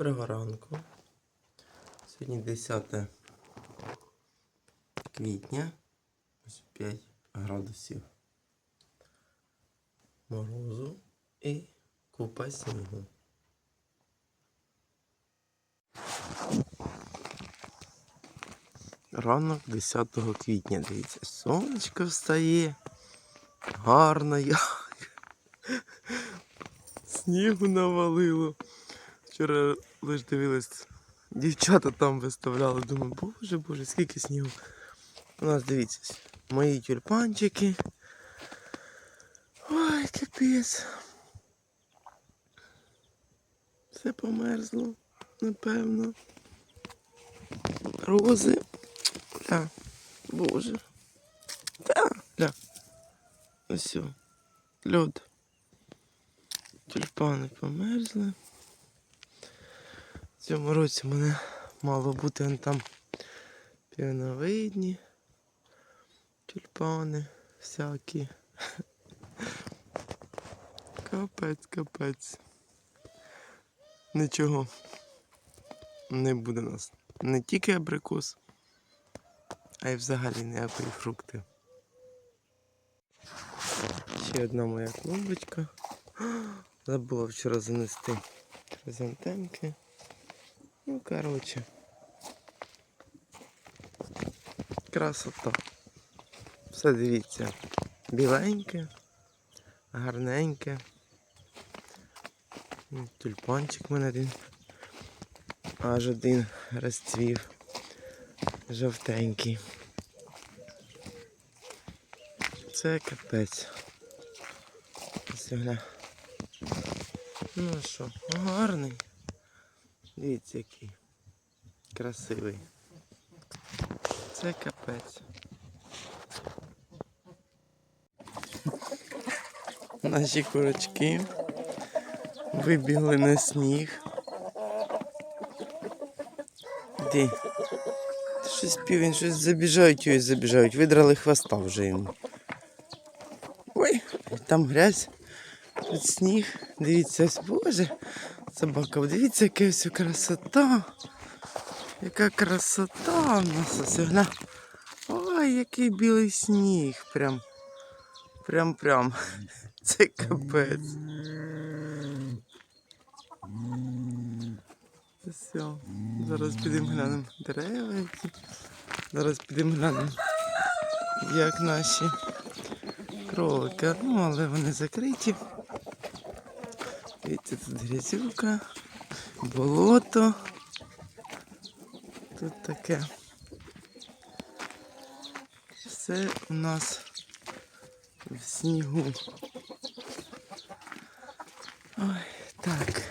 Доброго ранку. Сьогодні 10 квітня. Ось 5 градусів морозу і купа снігу. Ранок 10 квітня, дивіться, сонечко встає. Гарно як. Снігу навалило. Вчора лиш дивились, дівчата там виставляли. Думаю, боже, боже, скільки снігу. У нас дивіться, мої тюльпанчики. Ой, капець. Все померзло, напевно. Рози. Ля, боже. Та, ля. Ось. Льод. Тюльпани померзли. Цьому році мене мало бути там півновидні тюльпани всякі. Капець, капець. Нічого не буде у нас. Не тільки абрикос, а й взагалі ніякої фрукти. Ще одна моя клумбочка. Забула вчора занести хризантемки. Ну, коротше. Красота. Все дивіться. Біленьке, гарненьке. М, Тюльпанчик в мене один. Аж один розцвів. Жовтенький. Це капець. Ось. Ну що, гарний. Дивіться який. Красивий. Це капець. Наші курочки вибігли на сніг. Де? Щось півень, щось забіжають ось забіжають. Видрали хвоста вже їм. Ой, там грязь. Тут сніг. Дивіться, ось боже. Собака, дивіться, яка ось красота. Яка красота в нас ось гля. Ой, який білий сніг. Прям. Прям прям. Це капець. Все. Зараз підемо глянемо дерева які. Зараз підемо глянемо, як наші кролики. Ну, але вони закриті. Дивіться, тут грязюка, болото. Тут таке. Все у нас в снігу. Ой, так.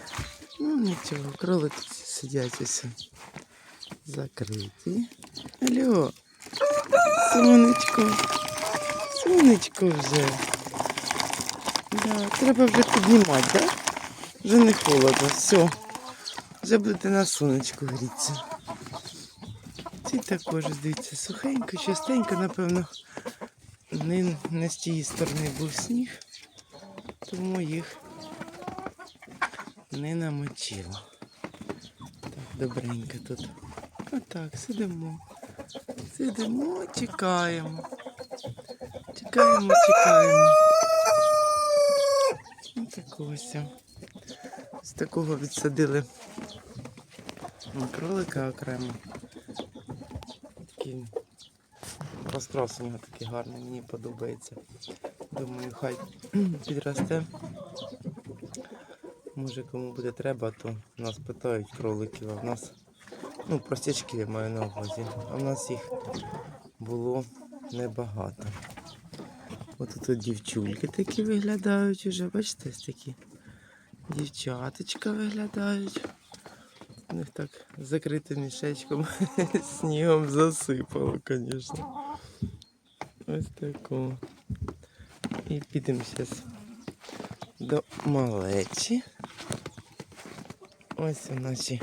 Ну нічого, кролики всі сидять ось закриті. Алло, сонечко. Сонечко вже. Да, треба вже піднімати, так? Да? Вже не холодно, все. Вже будете на сонечку грітися. Ці також, дивіться, сухенько, частенько, напевно, не, не з тієї сторони був сніг, тому їх не намочило. Так, добренько тут. Отак, сидимо. Сидимо, чекаємо. Чекаємо, чекаємо. Ось ось. Такого відсадили кролика окремо. Такий розкрас у нього такий гарний, мені подобається. Думаю, хай підросте. Може кому буде треба, то нас питають кроликів, а в нас, ну, простячки я маю на увазі, а в нас їх було небагато. Ось тут дівчульки такі виглядають уже, бачите, ось такі. Дівчаточка виглядають. У них так закритим мішечком снігом засипало, звісно. Ось тако. І підемо зараз до малечі. Ось наші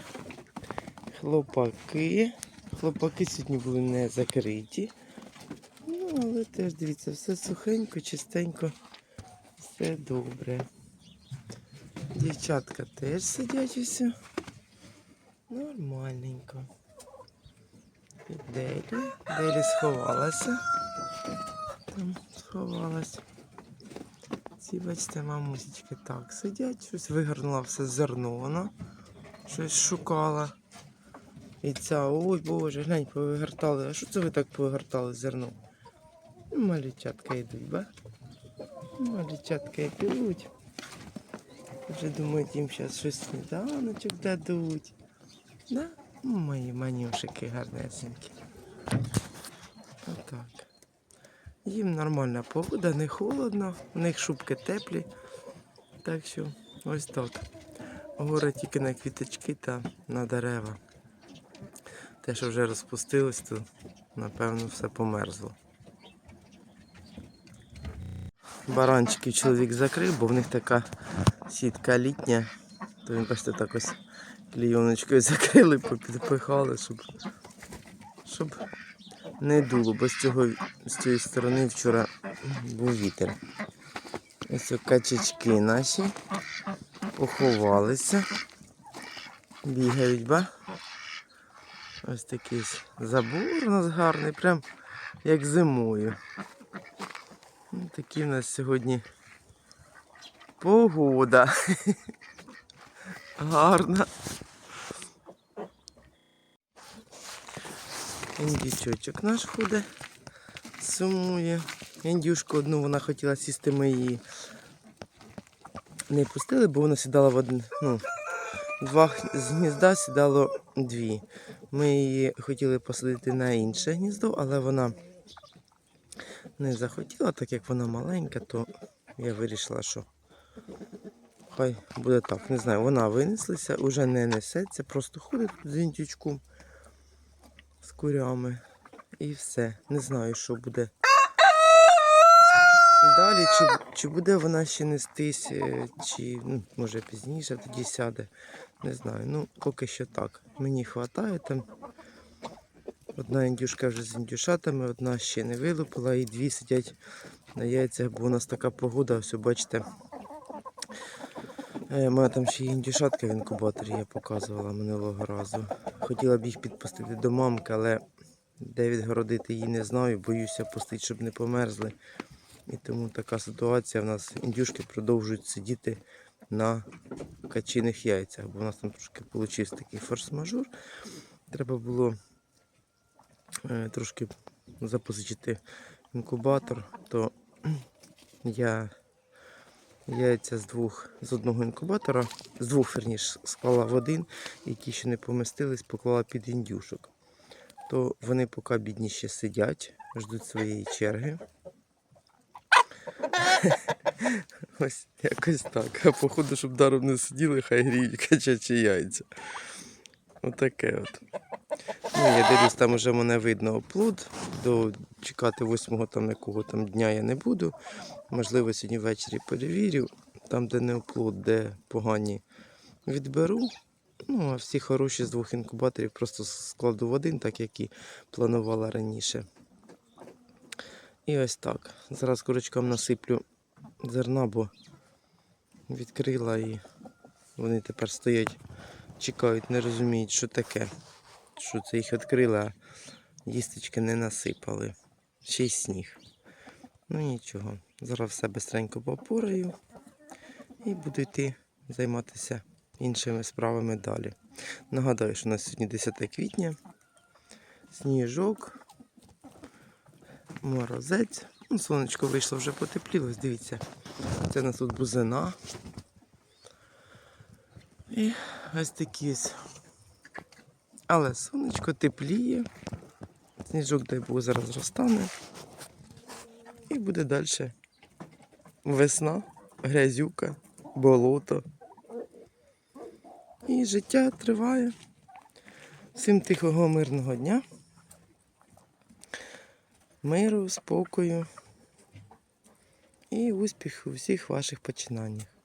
хлопаки. Хлопаки сьогодні були не закриті. Ну, але теж дивіться, все сухенько, чистенько, все добре. Дівчатка теж сидять усе. Нормальненько. І Делі. Делі сховалася. Там сховалась. Ці, бачите, мамусечки так сидять, щось вигорнула все зерно вона. Щось шукала. І ця, ой боже, глянь, повигортали. А що це ви так повигортали зерно? Малючатка йдуть, ба? Малючатка йдуть. Вже думають, їм зараз щось сніданочок дадуть. Да? Ну, Мої манюшики гарнесенькі. Отак. Їм нормальна погода, не холодно, у них шубки теплі. Так що ось так. Горе тільки на квіточки та на дерева. Те, що вже розпустилось, то напевно все померзло. Баранчиків чоловік закрив, бо в них така сітка літня. То він бачите так ось клійоночкою закрили, попідпихали, щоб, щоб не дуло, бо з, цього, з цієї сторони вчора був вітер. Ось качечки наші поховалися. Бігають, ба? Ось такий забор у нас гарний, прям як зимою. Ну, Такі в нас сьогодні погода. Гарна. Індючочок наш ходить, сумує. Індюшку одну вона хотіла сісти, ми її не пустили, бо вона сідала в один, ну, два з гнізда сідало дві. Ми її хотіли посадити на інше гніздо, але вона не захотіла, так як вона маленька, то я вирішила, що хай буде так. Не знаю, вона винеслася, вже не несеться, просто ходить з індючком, з курями. І все. Не знаю, що буде. Далі, чи, чи буде вона ще нестись, е, чи ну, може пізніше тоді сяде. Не знаю. Ну, поки що так. Мені вистачає там. Одна індюшка вже з індюшатами, одна ще не вилупила, і дві сидять на яйцях, бо у нас така погода, ось бачите. Е, У мене там ще індюшатка в інкубаторі, я показувала минулого разу. Хотіла б їх підпустити до мамки, але де відгородити її не знаю, боюся пустити, щоб не померзли. І тому така ситуація. У нас індюшки продовжують сидіти на качиних яйцях, бо у нас там трошки вийшов такий форс-мажор. Треба було е, трошки запозичити інкубатор, то я яйця з двох з одного інкубатора, з двох верніш, склала в один, які ще не помістились, поклала під індюшок. То вони поки бідні ще сидять, ждуть своєї черги. Ось якось так. Походу, щоб даром не сиділи, хай гріють качачі яйця. Отаке от. Ну, я дивлюсь, там вже мене видно оплод. До чекати восьмого там якого там дня я не буду. Можливо, сьогодні ввечері перевірю. Там, де не оплод, де погані відберу. Ну, а всі хороші з двох інкубаторів просто складу в один, так як і планувала раніше. І ось так. Зараз курочкам насиплю зерна, бо відкрила і вони тепер стоять, чекають, не розуміють, що таке. Що це їх відкрили, а їстечки не насипали. Ще й сніг. Ну нічого. Зараз все бистренько попораю і буду йти займатися іншими справами далі. Нагадаю, що у нас сьогодні 10 квітня, сніжок, морозець. Ну, сонечко вийшло вже потеплілось, дивіться. Це у нас тут бузина. І ось такі ось. Але сонечко тепліє. Сніжок, дай Бог, зараз розтане. І буде далі весна, грязюка, болото. І життя триває. Всім тихого, мирного дня. Миру, спокою і успіху у всіх ваших починаннях.